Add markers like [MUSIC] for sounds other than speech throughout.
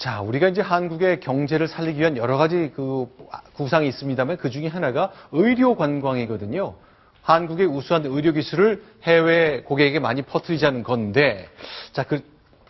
자, 우리가 이제 한국의 경제를 살리기 위한 여러 가지 그 구상이 있습니다만 그 중에 하나가 의료 관광이거든요. 한국의 우수한 의료 기술을 해외 고객에게 많이 퍼뜨리자는 건데, 자, 그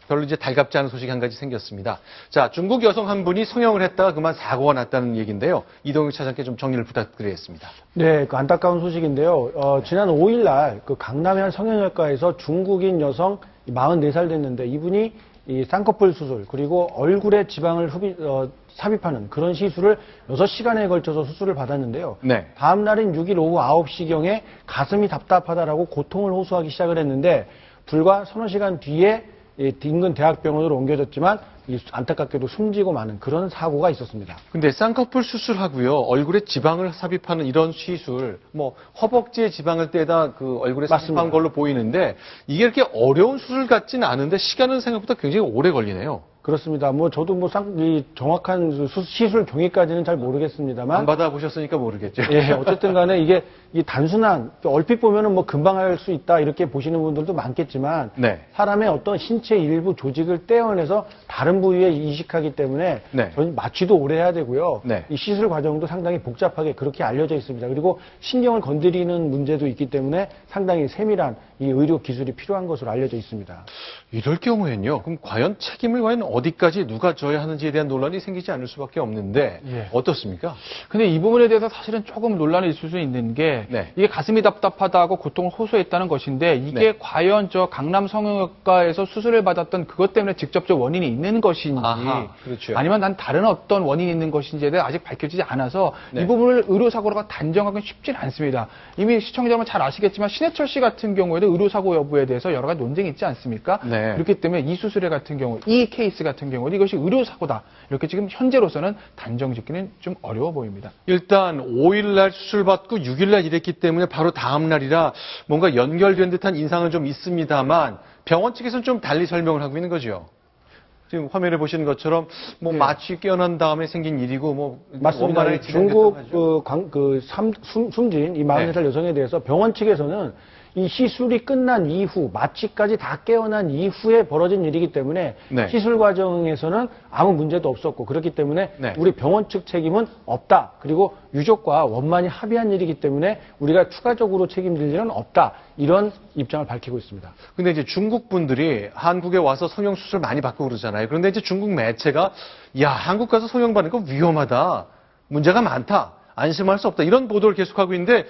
별로 이제 달갑지 않은 소식이 한 가지 생겼습니다. 자, 중국 여성 한 분이 성형을 했다가 그만 사고가 났다는 얘기인데요. 이동욱 차장께 좀 정리를 부탁드리겠습니다. 네, 그 안타까운 소식인데요. 어, 지난 5일 날 그 강남의 한 성형외과에서 중국인 여성 44살 됐는데 이분이 이 쌍꺼풀 수술 그리고 얼굴에 지방을 흡입, 어, 삽입하는 그런 시술을 6시간에 걸쳐서 수술을 받았는데요. 네. 다음 날인 6일 오후 9시경에 가슴이 답답하다라고 고통을 호소하기 시작을 했는데 불과 서너 시간 뒤에 이 인근 대학병원으로 옮겨졌지만 이 안타깝게도 숨지고 마는 그런 사고가 있었습니다. 근데 쌍꺼풀 수술하고요. 얼굴에 지방을 삽입하는 이런 시술, 뭐 허벅지에 지방을 떼다 그 얼굴에 삽입한. 걸로 보이는데 이게 이렇게 어려운 수술 같지는 않은데 시간은 생각보다 굉장히 오래 걸리네요. 그렇습니다. 뭐 저도 뭐 쌍, 이 정확한 수- 수- 시술 종이까지는 잘 모르겠습니다만 안 받아보셨으니까 모르겠죠. 예, [LAUGHS] 어쨌든 간에 이게 이 단순한 얼핏 보면은 뭐 금방 할 수 있다 이렇게 보시는 분들도 많겠지만 네. 사람의 어떤 신체 일부 조직을 떼어내서 다른 부위에 이식하기 때문에 네. 저는 마취도 오래 해야 되고요. 네. 이 시술 과정도 상당히 복잡하게 그렇게 알려져 있습니다. 그리고 신경을 건드리는 문제도 있기 때문에 상당히 세밀한 이 의료 기술이 필요한 것으로 알려져 있습니다. 이럴 경우에는요. 그럼 과연 책임을 과연 어디까지 누가 져야 하는지에 대한 논란이 생기지 않을 수밖에 없는데 예. 어떻습니까? 근데 이 부분에 대해서 사실은 조금 논란이 있을 수 있는 게 네. 이게 가슴이 답답하다고 고통을 호소했다는 것인데 이게 네. 과연 저 강남 성형외과에서 수술을 받았던 그것 때문에 직접적 원인이 있는 것인지 아하, 그렇죠. 아니면 난 다른 어떤 원인이 있는 것인지에 대해 아직 밝혀지지 않아서 네. 이 부분을 의료사고가 단정하기는 쉽진 않습니다. 이미 시청자 여러분 잘 아시겠지만 신해철 씨 같은 경우에도 의료사고 여부에 대해서 여러 가지 논쟁이 있지 않습니까? 네. 그렇기 때문에 이 수술에 같은 경우, 이 케이스 같은 경우는 이것이 의료사고다. 이렇게 지금 현재로서는 단정 짓기는 좀 어려워 보입니다. 일단 5일날 수술받고 6일날 이랬기 때문에 바로 다음 날이라 뭔가 연결된 듯한 인상은 좀 있습니다만 병원 측에서는 좀 달리 설명을 하고 있는 거죠. 지금 화면에 보시는 것처럼 뭐 마취 깨어난 다음에 생긴 일이고 뭐 맞습니다. 중국. 그, 광- 그 삼- 숨, 숨진 이 44살 네. 여성에 대해서 병원 측에서는 이 시술이 끝난 이후 마취까지 다 깨어난 이후에 벌어진 일이기 때문에 네. 시술 과정에서는 아무 문제도 없었고 그렇기 때문에 네. 우리 병원 측 책임은 없다. 그리고 유족과 원만히 합의한 일이기 때문에 우리가 추가적으로 책임질 일은 없다. 이런 입장을 밝히고 있습니다. 근데 이제 중국 분들이 한국에 와서 성형 수술 많이 받고 그러잖아요. 그런데 이제 중국 매체가 야 한국 가서 성형 받는 거 위험하다, 문제가 많다, 안심할 수 없다 이런 보도를 계속하고 있는데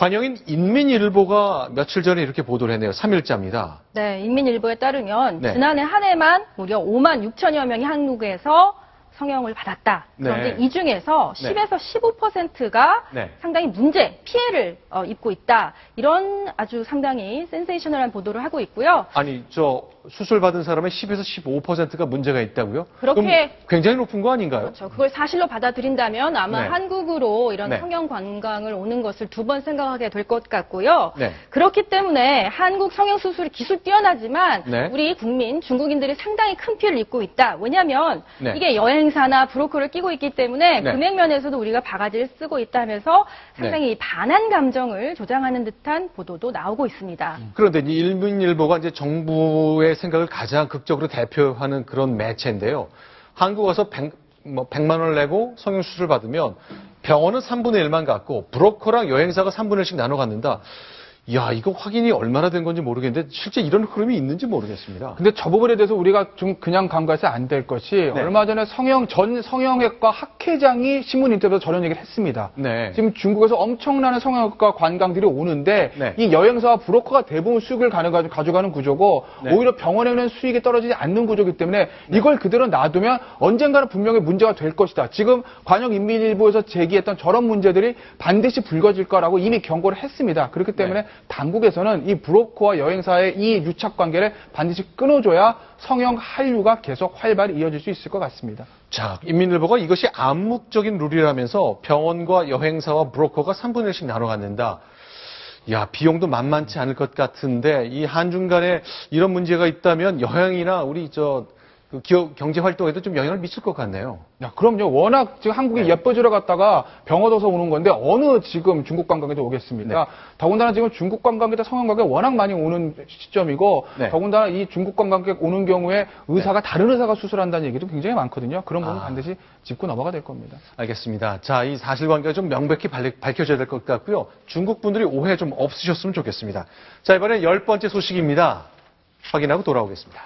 관영인 인민일보가 며칠 전에 이렇게 보도를 했네요. 3일자입니다. 네, 인민일보에 따르면 네. 지난해 한 해만 무려 5만 6천여 명이 한국에서 성형을 받았다. 그런데 네. 이 중에서 네. 10에서 15%가 네. 상당히 문제, 피해를 어, 입고 있다. 이런 아주 상당히 센세이셔널한 보도를 하고 있고요. 아니 저 수술 받은 사람의 10에서 15%가 문제가 있다고요? 그렇게- 굉장히 높은 거 아닌가요? 그렇죠. 그걸 사실로 받아들인다면 아마 네. 한국으로 이런 네. 성형 관광을 오는 것을 두 번 생각하게 될 것 같고요. 네. 그렇기 때문에 한국 성형 수술이 기술 뛰어나지만 네. 우리 국민 중국인들이 상당히 큰 피해를 입고 있다. 왜냐하면 네. 이게 여행사나 브로커를 끼고 있기 때문에 네. 금액 면에서도 우리가 바가지를 쓰고 있다면서 상당히 반한 감정을 조장하는 듯한 보도도 나오고 있습니다. 그런데 이 일민일보가 이제 정부의 생각을 가장 극적으로 대표하는 그런 매체인데요. 한국 와서 100, 뭐 100만 원을 내고 성형 수술 받으면 병원은 3분의 1만 갖고 브로커랑 여행사가 3분의 1씩 나눠 갖는다. 야, 이거 확인이 얼마나 된 건지 모르겠는데 실제 이런 흐름이 있는지 모르겠습니다. 근데 저 부분에 대해서 우리가 좀 그냥 간과해서 안 될 것이 네. 얼마 전에 성형 전 성형외과 학회장이 신문 인터뷰에서 저런 얘기를 했습니다. 네. 지금 중국에서 엄청나는 성형외과 관광들이 오는데 네. 이 여행사와 브로커가 대부분 수익을 가져- 가져가는 구조고 네. 오히려 병원에 는 수익이 떨어지지 않는 구조이기 때문에 이걸 그대로 놔두면 언젠가는 분명히 문제가 될 것이다. 지금 관영인민일보에서 제기했던 저런 문제들이 반드시 불거질 거라고 이미 경고를 했습니다. 그렇기 때문에 네. 당국에서는 이 브로커와 여행사의 이 유착 관계를 반드시 끊어줘야 성형 한류가 계속 활발히 이어질 수 있을 것 같습니다. 자, 인민일보가 이것이 암묵적인 룰이라면서 병원과 여행사와 브로커가 3분의 1씩 나눠 갖는다. 야, 비용도 만만치 않을 것 같은데 이 한중 간에 이런 문제가 있다면 여행이나 우리 저 그 기업 경제 활동에도 좀 영향을 미칠 것 같네요. 야, 그럼요. 워낙 지금 한국이 네. 예뻐지러 갔다가 병 얻어서 오는 건데 어느 지금 중국 관광객도 오겠습니까? 네. 더군다나 지금 중국 관광객들 성형 관광 워낙 많이 오는 시점이고 네. 더군다나 이 중국 관광객 오는 경우에 의사가 다른 의사가 수술한다는 얘기도 굉장히 많거든요. 그런 부분 아. 반드시 짚고 넘어가 될 겁니다. 알겠습니다. 자, 이 사실관계가 좀 명백히 발- 밝혀져야 될 것 같고요. 중국 분들이 오해 좀 없으셨으면 좋겠습니다. 자, 이번엔 열 번째 소식입니다. 확인하고 돌아오겠습니다.